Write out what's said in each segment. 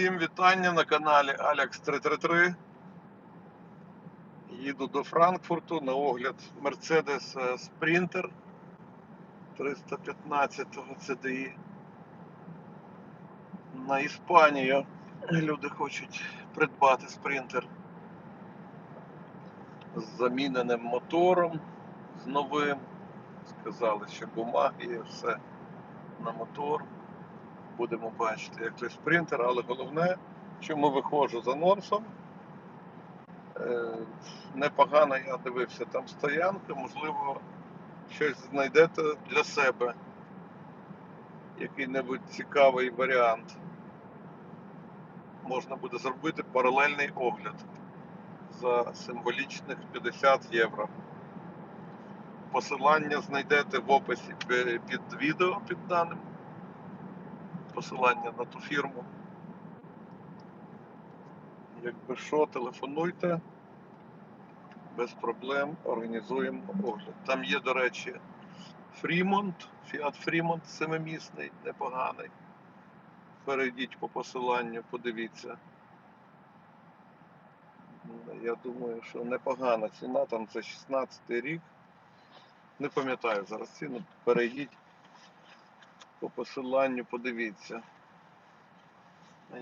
Всім вітання на каналі Alex 333. Їду до Франкфурту на огляд Mercedes е, Sprinter 315 CDI. На Іспанію люди хочуть придбати спринтер з заміненим мотором, з новим. Сказали, що бумаги є все на мотор будемо бачити, як той спринтер, але головне, чому виходжу з анонсом. Е, Непогано я дивився там стоянка, можливо, щось знайдете для себе. Який-небудь цікавий варіант. Можна буде зробити паралельний огляд за символічних 50 євро. Посилання знайдете в описі під відео під даним посилання на ту фірму. Якби що, телефонуйте, без проблем організуємо огляд. Там є, до речі, Фрімонт, Фіат Фрімонт семимісний, непоганий. Перейдіть по посиланню, подивіться. Я думаю, що непогана ціна, там це 16 рік. Не пам'ятаю зараз ціну, перейдіть по посиланню подивіться.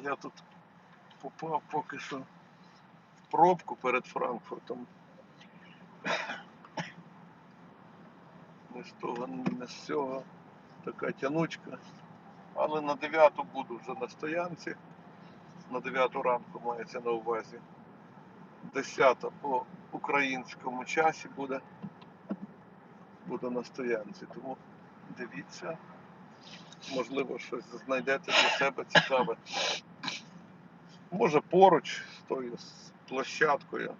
Я тут попав поки що в пробку перед Франкфуртом. Не з того, не з цього така тянучка. Але на 9 буду вже на стоянці. На 9 ранку мається на увазі. 10 по українському часі буде. Буду на стоянці. Тому дивіться можливо, щось знайдете для себе цікаве. Може поруч з тою площадкою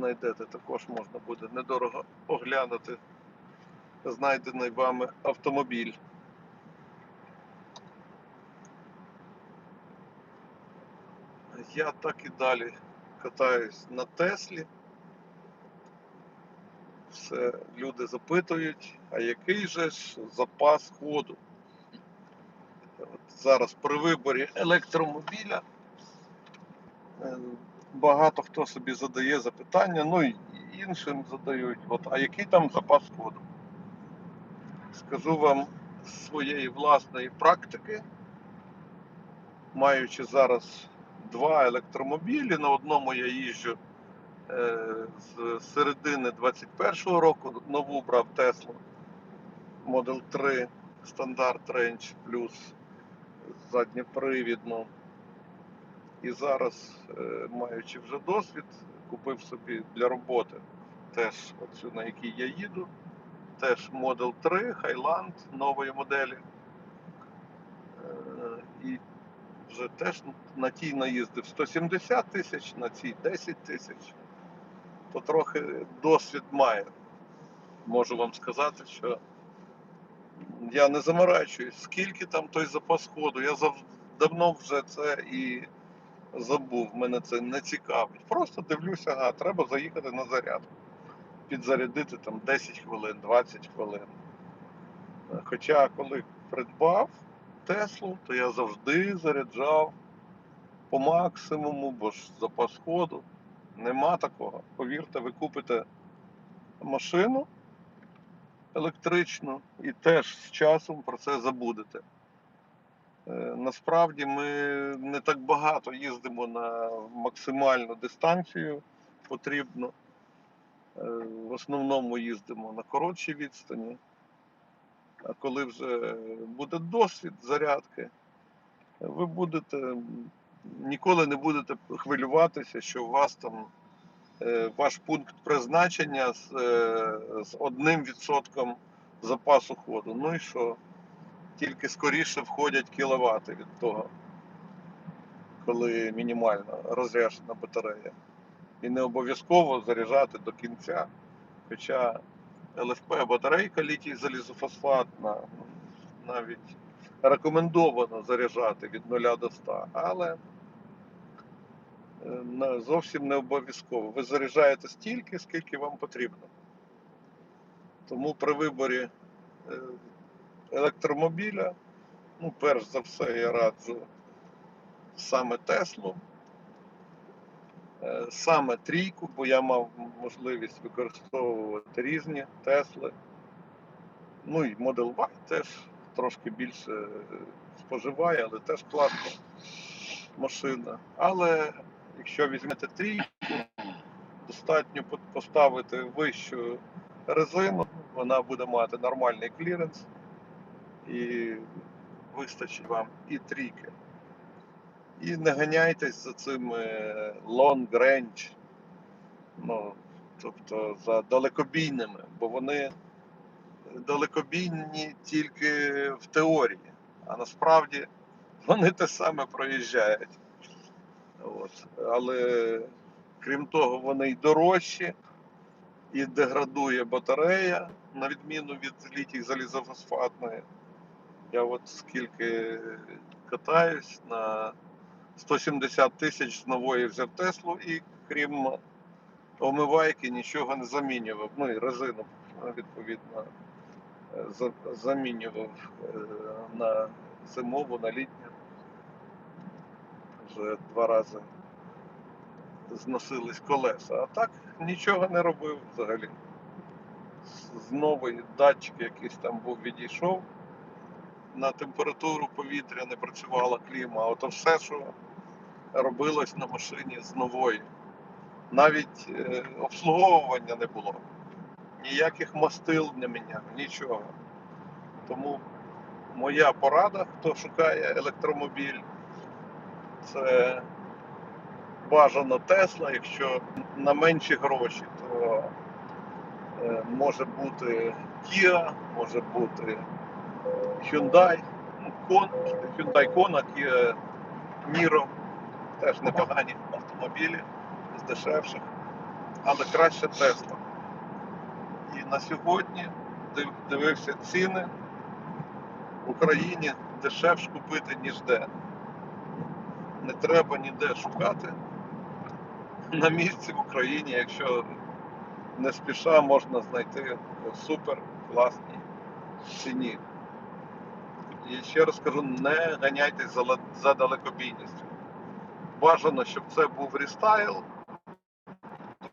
знайдете, також можна буде недорого оглянути знайдений вами автомобіль. Я так і далі катаюсь на Теслі. Все люди запитують, а який же ж запас ходу? От зараз при виборі електромобіля е, багато хто собі задає запитання, ну і іншим задають, от, а який там запас ходу? Скажу вам з своєї власної практики, маючи зараз два електромобілі, на одному я їжджу з середини 21-го року нову брав Tesla Model 3 стандарт Range плюс задньопривідну. І зараз, е, маючи вже досвід, купив собі для роботи теж оцю, на якій я їду, теж Model 3 Highland нової моделі. Е, І вже теж на тій наїздив 170 тисяч, на цій 10 тисяч то трохи досвід має. Можу вам сказати, що я не заморачуюсь, скільки там той запас ходу. Я зав... давно вже це і забув, мене це не цікавить. Просто дивлюся, ага, треба заїхати на зарядку. Підзарядити там 10 хвилин, 20 хвилин. Хоча коли придбав Теслу, то я завжди заряджав по максимуму, бо ж запас ходу. Нема такого. Повірте, ви купите машину електричну і теж з часом про це забудете. Е, Насправді ми не так багато їздимо на максимальну дистанцію потрібно. Е, В основному їздимо на коротшій відстані. А коли вже буде досвід зарядки, ви будете ніколи не будете хвилюватися, що у вас там е, ваш пункт призначення е, з одним відсотком запасу ходу. Ну і що? Тільки скоріше входять кіловати від того, коли мінімально розряджена батарея. І не обов'язково заряджати до кінця. Хоча ЛФП батарейка літій залізофосфатна, навіть рекомендовано заряджати від 0 до 100, але е, зовсім не обов'язково. Ви заряджаєте стільки, скільки вам потрібно. Тому при виборі е, електромобіля, ну, перш за все, я раджу саме Теслу, е, саме трійку, бо я мав можливість використовувати різні Тесли. Ну і Model Y теж трошки більше е, споживає, але теж класна машина. Але якщо візьмете трійку, достатньо поставити вищу резину, вона буде мати нормальний кліренс і вистачить вам і трійки. І не ганяйтесь за цим е, long range, ну, тобто за далекобійними, бо вони далекобійні тільки в теорії, а насправді вони те саме проїжджають. От. Але крім того, вони й дорожчі, і деградує батарея, на відміну від літій залізофосфатної. Я от скільки катаюсь на 170 тисяч з нової взяв Теслу і крім омивайки нічого не замінював. Ну і резину відповідно замінював е, на зимову, на літню. Вже два рази зносились колеса. А так нічого не робив взагалі. З- З нової датчик якийсь там був відійшов. На температуру повітря не працювала кліма, ото все, що робилось на машині з нової. Навіть е, обслуговування не було. Ніяких мастил не міняв, нічого. Тому моя порада, хто шукає електромобіль, це бажано Тесла. Якщо на менші гроші, то е, може бути Kia, може бути Hyundai, ну, Hyundai Kona, Kia Niro. Теж непогані автомобілі з дешевших, але краще Тесла. На сьогодні дивився ціни в Україні дешевше купити, ніж де. Не треба ніде шукати. На місці в Україні, якщо не спіша, можна знайти супер класній ціні. І ще раз кажу, не ганяйтесь за, за далекобійністю. Бажано, щоб це був рестайл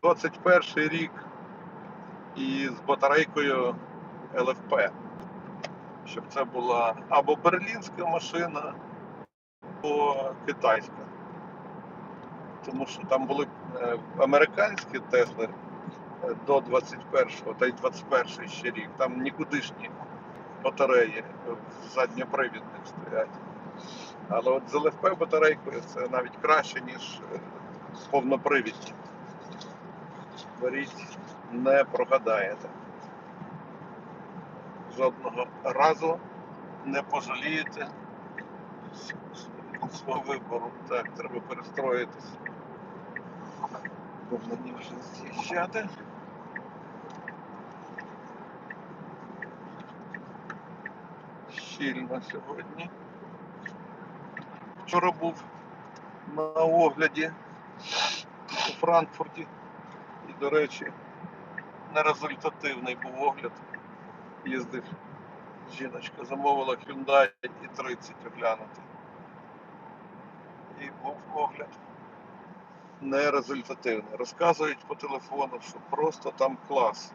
21 рік і з батарейкою ЛФП. Щоб це була або берлінська машина, або китайська. Тому що там були е, американські Тесли е, до 21-го, та й 21-й ще рік. Там нікудишні батареї задньопривідних стоять. Але от з ЛФП батарейкою це навіть краще, ніж е, повнопривідні. Беріть, не прогадаєте. Жодного разу не пожалієте свого вибору. Так, треба перестроїтися. Бо мені вже з'їжджати. Щільно сьогодні. Вчора був на огляді у Франкфурті. До речі, нерезультативний був огляд. Їздив жіночка, замовила Hyundai і 30 оглянути. І був огляд нерезультативний. Розказують по телефону, що просто там клас.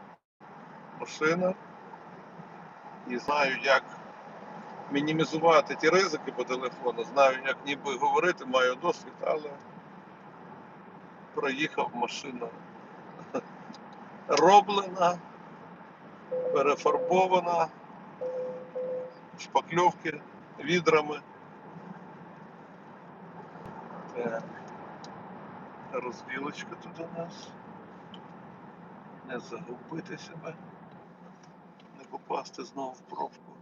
Машина. І знаю, як мінімізувати ті ризики по телефону. Знаю, як ніби говорити, маю досвід, але проїхав машина роблена, перефарбована, шпакльовки відрами. Так. Розбілочка тут у нас. Не загубити себе, не попасти знову в пробку.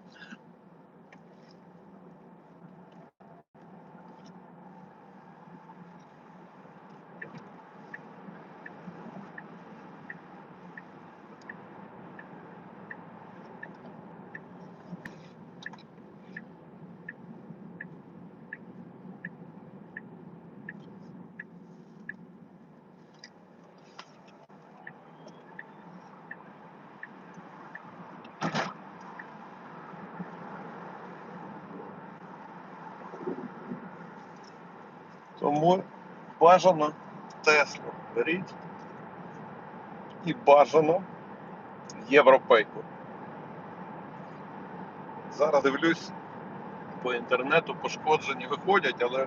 Тому бажано Теслу беріть і бажано європейку. Зараз дивлюсь по інтернету, пошкоджені виходять, але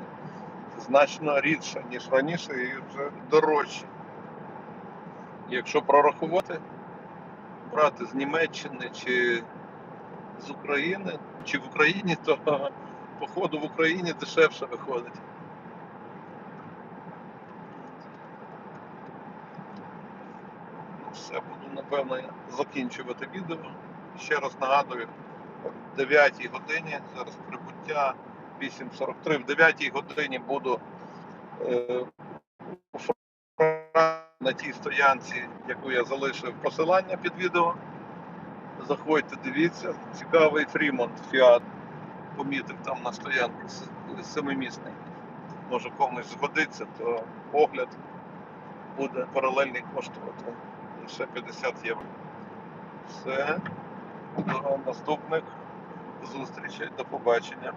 значно рідше, ніж раніше, і вже дорожче. Якщо прорахувати, брати з Німеччини чи з України, чи в Україні, то походу в Україні дешевше виходить. Ну, Все, буду напевно закінчувати відео. Ще раз нагадую, в 9 годині, зараз прибуття 8.43, в 9 годині буду е, на тій стоянці, яку я залишив посилання під відео. Заходьте, дивіться. Цікавий Фрімонт Фіат. Помітив там на стоянку семимісний. Може комусь згодиться, то огляд буде паралельний коштувати лише 50 євро. Все. До наступних зустрічей. До побачення.